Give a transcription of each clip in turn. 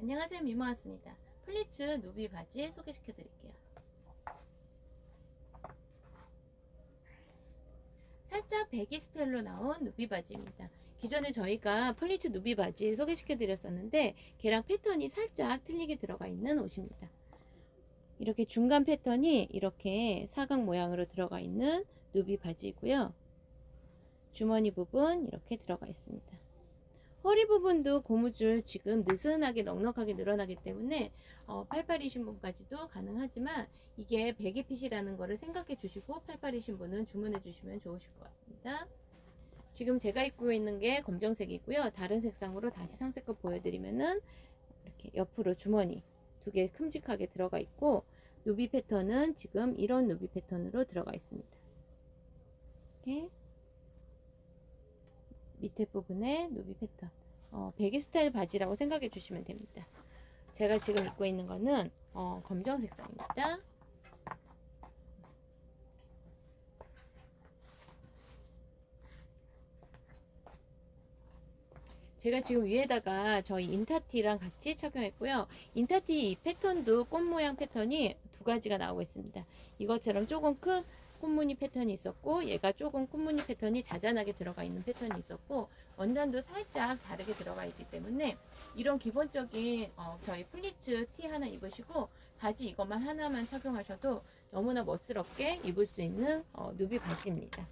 안녕하세요 미모왔습니다. 플리츠 누비 바지 소개시켜 드릴게요. 살짝 배기 스타일로 나온 누비 바지입니다. 기존에 저희가 플리츠 누비 바지 소개시켜 드렸었는데 걔랑 패턴이 살짝 틀리게 들어가 있는 옷입니다. 이렇게 중간 패턴이 이렇게 사각 모양으로 들어가 있는 누비 바지이고요. 주머니 부분 이렇게 들어가 있습니다 허리 부분도 고무줄 지금 느슨하게 넉넉하게 늘어나기 때문에 어, 팔팔이신 분까지도 가능하지만 이게 베기핏이라는 거를 생각해 주시고 팔팔이신 분은 주문해 주시면 좋으실 것 같습니다. 지금 제가 입고 있는 게 검정색이고요. 다른 색상으로 다시 상세껏 보여드리면은 이렇게 옆으로 주머니 두 개 큼직하게 들어가 있고 누비 패턴은 지금 이런 누비 패턴으로 들어가 있습니다. 이렇게 밑에 부분에 누비 패턴 어, 배기 스타일 바지라고 생각해 주시면 됩니다 제가 지금 입고 있는 거는 어, 검정 색상입니다 제가 지금 위에다가 저희 인타티랑 같이 착용했고요. 인타티 이 패턴도 꽃 모양 패턴이 두 가지가 나오고 있습니다. 이것처럼 조금 큰 꽃무늬 패턴이 있었고 얘가 조금 꽃무늬 패턴이 자잘하게 들어가 있는 패턴이 있었고 원단도 살짝 다르게 들어가 있기 때문에 이런 기본적인 어, 저희 플리츠 티 하나 입으시고 바지 이것만 하나만 착용하셔도 너무나 멋스럽게 입을 수 있는 어, 누비 바지입니다.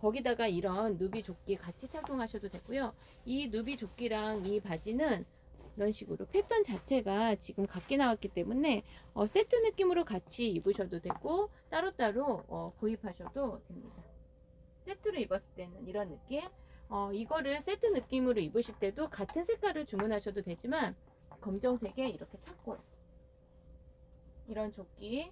거기다가 이런 누비 조끼 같이 착용하셔도 되고요. 이 누비 조끼랑 이 바지는 이런 식으로 패턴 자체가 지금 같게 나왔기 때문에 어, 세트 느낌으로 같이 입으셔도 되고 따로따로 어, 구입하셔도 됩니다. 세트로 입었을 때는 이런 느낌 어, 이거를 세트 느낌으로 입으실 때도 같은 색깔을 주문하셔도 되지만 검정색에 이렇게 착골 이런 조끼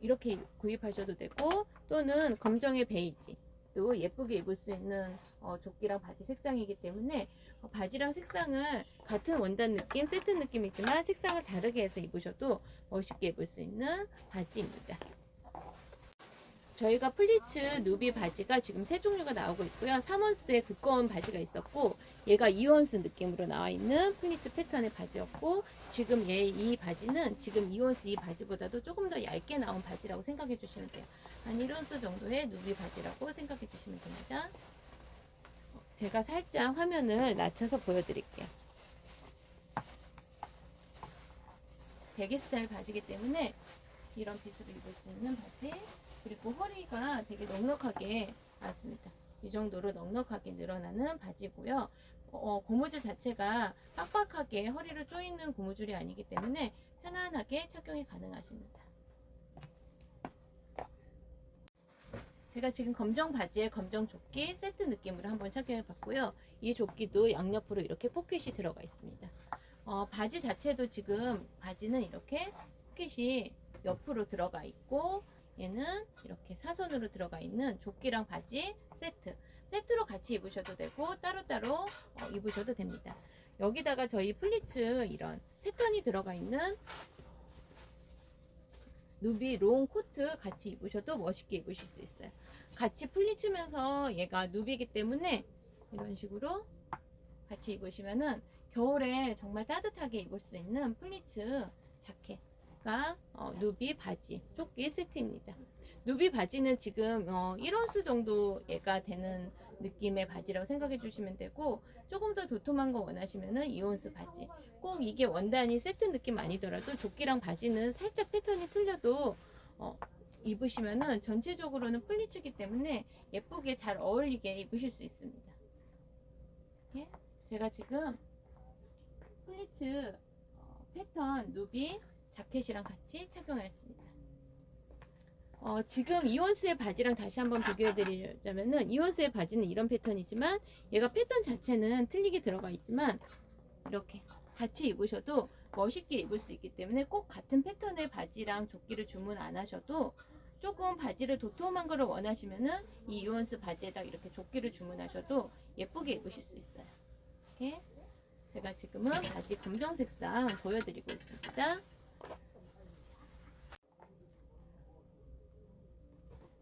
이렇게 구입하셔도 되고 또는 검정의 베이지 또 예쁘게 입을 수 있는 어, 조끼랑 바지 색상이기 때문에 어, 바지랑 색상을 같은 원단 느낌, 세트 느낌이지만 색상을 다르게 해서 입으셔도 멋있게 입을 수 있는 바지입니다. 저희가 플리츠 누비 바지가 지금 세 종류가 나오고 있고요. 3원스의 두꺼운 바지가 있었고 얘가 2원스 느낌으로 나와 있는 플리츠 패턴의 바지였고 지금 얘 이 바지는 지금 2원스 이 바지보다도 조금 더 얇게 나온 바지라고 생각해 주시면 돼요. 한 1원스 정도의 누비 바지라고 생각해 주시면 됩니다. 어, 제가 살짝 화면을 낮춰서 보여드릴게요. 베개 스타일 바지기 때문에 이런 핏으로 입을 수 있는 바지 그리고 허리가 되게 넉넉하게 많습니다. 이 정도로 넉넉하게 늘어나는 바지고요. 어, 고무줄 자체가 빡빡하게 허리를 조이는 고무줄이 아니기 때문에 편안하게 착용이 가능하십니다. 제가 지금 검정 바지에 검정 조끼 세트 느낌으로 한번 착용해 봤고요. 이 조끼도 양옆으로 이렇게 포켓이 들어가 있습니다. 어, 바지 자체도 지금 바지는 이렇게 포켓이 옆으로 들어가 있고 얘는 이렇게 사선으로 들어가 있는 조끼랑 바지 세트. 세트로 같이 입으셔도 되고 따로따로 어, 입으셔도 됩니다. 여기다가 저희 플리츠 이런 패턴이 들어가 있는 누비 롱 코트 같이 입으셔도 멋있게 입으실 수 있어요. 같이 플리츠면서 얘가 누비이기 때문에 이런 식으로 같이 입으시면은 겨울에 정말 따뜻하게 입을 수 있는 플리츠 자켓 가 어, 누비 바지 조끼 세트입니다. 누비 바지는 지금 어, 1원스 정도 얘가 되는 느낌의 바지라고 생각해 주시면 되고 조금 더 도톰한 거 원하시면은 2원스 바지 꼭 이게 원단이 세트 느낌 아니더라도 조끼랑 바지는 살짝 패턴이 틀려도 어, 입으시면은 전체적으로는 플리츠기 때문에 예쁘게 잘 어울리게 입으실 수 있습니다. 이렇게 제가 지금 플리츠 어, 패턴 누비 자켓이랑 같이 착용했습니다. 어, 지금 이원스의 바지랑 다시 한번 비교해 드리자면은 이원스의 바지는 이런 패턴이지만 얘가 패턴 자체는 틀리게 들어가 있지만 이렇게 같이 입으셔도 멋있게 입을 수 있기 때문에 꼭 같은 패턴의 바지랑 조끼를 주문 안 하셔도 조금 바지를 도톰한 거를 원하시면은 이 이원스 바지에다 이렇게 조끼를 주문하셔도 예쁘게 입으실 수 있어요. 이렇게 제가 지금은 바지 검정 색상 보여드리고 있습니다.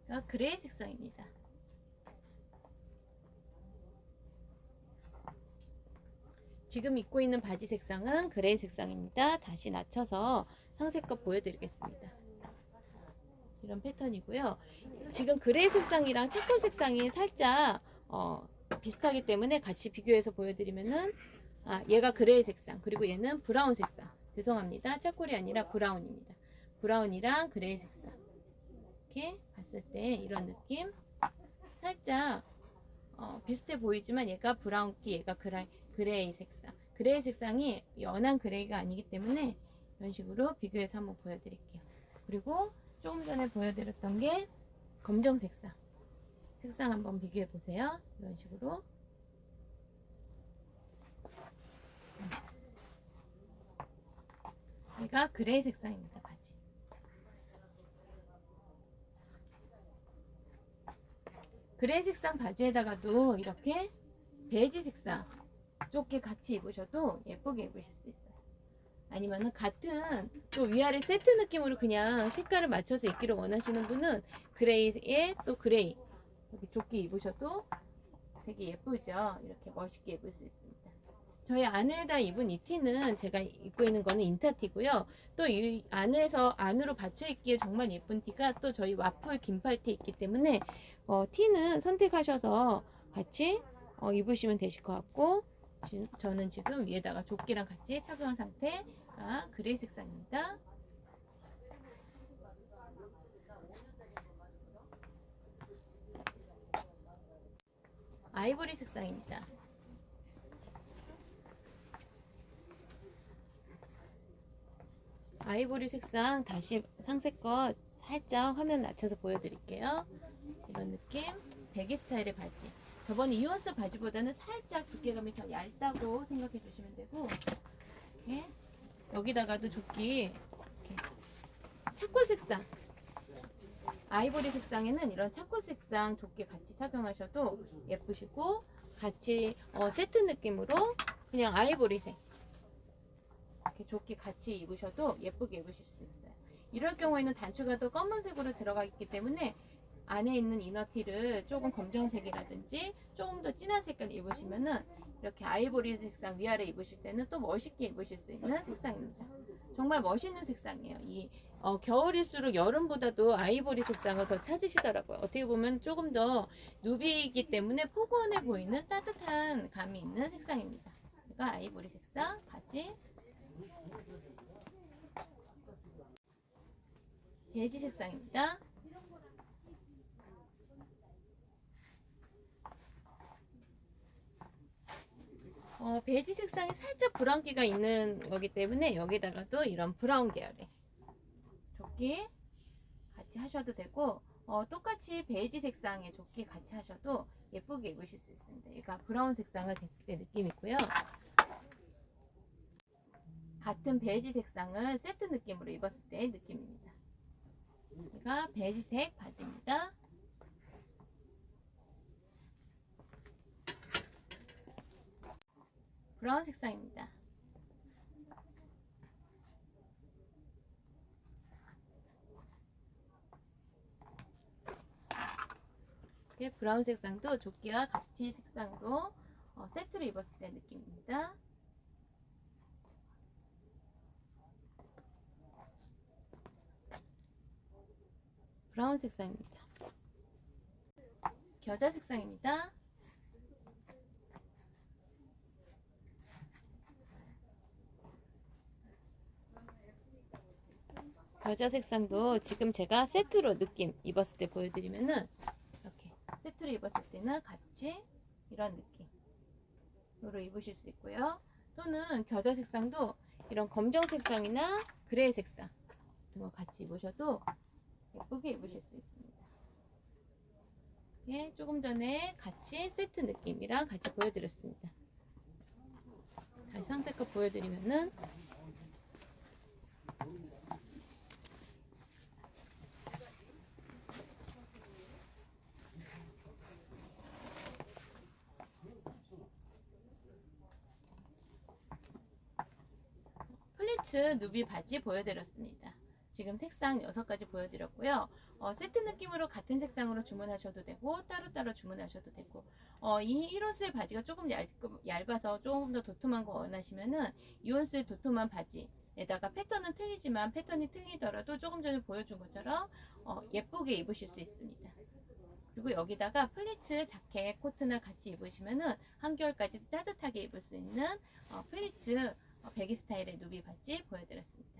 가 그레이 색상입니다. 지금 입고 있는 바지 색상은 그레이 색상입니다. 다시 낮춰서 상세껏 보여드리겠습니다. 이런 패턴이고요. 지금 그레이 색상이랑 차콜 색상이 살짝 어, 비슷하기 때문에 같이 비교해서 보여드리면은 아 얘가 그레이 색상 그리고 얘는 브라운 색상 죄송합니다. 차콜이 아니라 브라운입니다. 브라운이랑 그레이 색상. 이렇게 봤을 때 이런 느낌? 살짝 어, 비슷해 보이지만 얘가 브라운기 얘가 그라, 그레이 색상. 그레이 색상이 연한 그레이가 아니기 때문에 이런 식으로 비교해서 한번 보여드릴게요. 그리고 조금 전에 보여드렸던 게 검정 색상. 색상 한번 비교해 보세요. 이런 식으로 얘가 그레이 색상입니다 바지 그레이 색상 바지에다가도 이렇게 베이지 색상 좁게 같이 입으셔도 예쁘게 입으실 수 있어요. 아니면은 같은 또 위아래 세트 느낌으로 그냥 색깔을 맞춰서 입기를 원하시는 분은 그레이에 또 그레이 이렇게 좁게 입으셔도 되게 예쁘죠. 이렇게 멋있게 입을 수 있습니다. 저희 안에다 입은 이 티는 제가 입고 있는 거는 인타티고요. 또 이 안에서 안으로 받쳐 입기에 정말 예쁜 티가 또 저희 와플 긴팔 티 있기 때문에 어, 티는 선택하셔서 같이 어, 입으시면 되실 것 같고 지- 저는 지금 위에다가 조끼랑 같이 착용한 상태가 그레이 색상입니다. 아이보리 색상입니다. 아이보리 색상 다시 상세껏 살짝 화면 낮춰서 보여드릴게요. 이런 느낌. 배기 스타일의 바지. 저번 이온스 바지보다는 살짝 두께감이 더 얇다고 생각해 주시면 되고 이렇게 여기다가도 조끼 이렇게 차콜 색상. 아이보리 색상에는 이런 차콜 색상 조끼 같이 착용하셔도 예쁘시고 같이 어, 세트 느낌으로 그냥 아이보리색 이렇게 조끼 같이 입으셔도 예쁘게 입으실 수 있어요 이럴 경우에는 단추가 또 검은색으로 들어가 있기 때문에 안에 있는 이너티를 조금 검정색이라든지 조금 더 진한 색깔 입으시면은 이렇게 아이보리 색상 위아래 입으실 때는 또 멋있게 입으실 수 있는 색상입니다. 정말 멋있는 색상이에요. 이 어, 겨울일수록 여름보다도 아이보리 색상을 더 찾으시더라고요. 어떻게 보면 조금 더 누비이기 때문에 포근해 보이는 따뜻한 감이 있는 색상입니다. 이거 아이보리 색상 바지 베이지 색상입니다. 어, 베이지 색상이 살짝 브라운기가 있는 거기 때문에 여기다가도 이런 브라운 계열의 조끼 같이 하셔도 되고 어, 똑같이 베이지 색상의 조끼 같이 하셔도 예쁘게 입으실 수 있습니다. 얘가 브라운 색상을 됐을 때 느낌 있고요. 같은 베이지 색상을 세트 느낌으로 입었을 때 느낌입니다. 얘가 베이지색 바지입니다. 브라운 색상입니다. 이렇게 브라운 색상도 조끼와 같이 색상으로 어, 세트로 입었을 때 느낌입니다. 브라운 색상입니다. 겨자 색상입니다. 겨자 색상도 지금 제가 세트로 느낌 입었을 때 보여드리면은 이렇게 세트로 입었을 때는 같이 이런 느낌으로 입으실 수 있고요. 또는 겨자 색상도 이런 검정 색상이나 그레이 색상 같은 거 같이 입으셔도 예쁘게 입으실 수 있습니다. 예, 조금 전에 같이 세트 느낌이랑 같이 보여드렸습니다. 다시 상세껏 보여드리면은 플리츠 누비 바지 보여드렸습니다. 지금 색상 6가지 보여드렸고요. 어, 세트 느낌으로 같은 색상으로 주문하셔도 되고 따로따로 주문하셔도 되고 어, 이 1온수의 바지가 조금 얇, 얇아서 조금 더 도톰한 거 원하시면은 2온수의 도톰한 바지 에다가 패턴은 틀리지만 패턴이 틀리더라도 조금 전에 보여준 것처럼 어, 예쁘게 입으실 수 있습니다. 그리고 여기다가 플리츠 자켓 코트나 같이 입으시면은 한겨울까지 따뜻하게 입을 수 있는 어, 플리츠 어, 배기 스타일의 누비 바지 보여드렸습니다.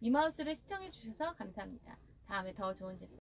미마우스를 시청해 주셔서 감사합니다. 다음에 더 좋은 제품